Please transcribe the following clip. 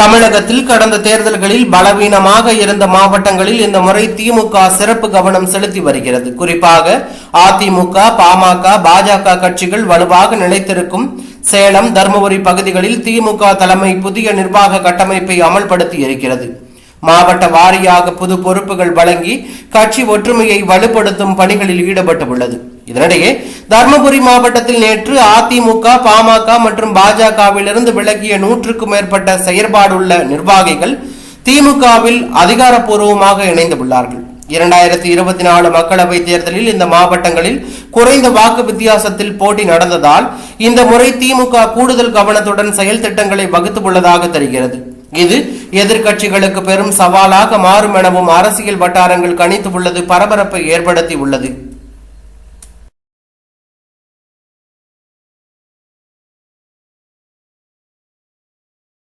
தமிழகத்தில் கடந்த தேர்தல்களில் பலவீனமாக இருந்த மாவட்டங்களில் இந்த முறை திமுக சிறப்பு கவனம் செலுத்தி வருகிறது. குறிப்பாக அதிமுக பாமக பாஜக கட்சிகள் வலுவாக நிலைத்திருக்கும் சேலம் தருமபுரி பகுதிகளில் திமுக தலைமை புதிய நிர்வாக கட்டமைப்பை அமல்படுத்தி இருக்கிறது. மாவட்ட வாரியாக புது பொறுப்புகள் வழங்கி கட்சி ஒற்றுமையை வலுப்படுத்தும் பணிகளில் ஈடுபட்டுள்ளது. இதனிடையே தருமபுரி மாவட்டத்தில் நேற்று அதிமுக பாமக மற்றும் பாஜகவிலிருந்து விலகிய நூற்றுக்கும் மேற்பட்ட செயற்பாடுள்ள நிர்வாகிகள் திமுகவில் அதிகாரப்பூர்வமாக இணைந்துள்ளார்கள் இரண்டாயிரத்தி இருபத்தி நாலு மக்களவை தேர்தலில் இந்த மாவட்டங்களில் குறைந்த வாக்கு வித்தியாசத்தில் போட்டி நடந்ததால் இந்த முறை திமுக கூடுதல் கவனத்துடன் செயல் திட்டங்களை வகுத்துள்ளதாக தெரிகிறது. இது எதிர்க்கட்சிகளுக்கு பெரும் சவாலாக மாறும் எனவும் அரசியல் வட்டாரங்கள் கணித்துள்ளது பரபரப்பை ஏற்படுத்தி உள்ளது.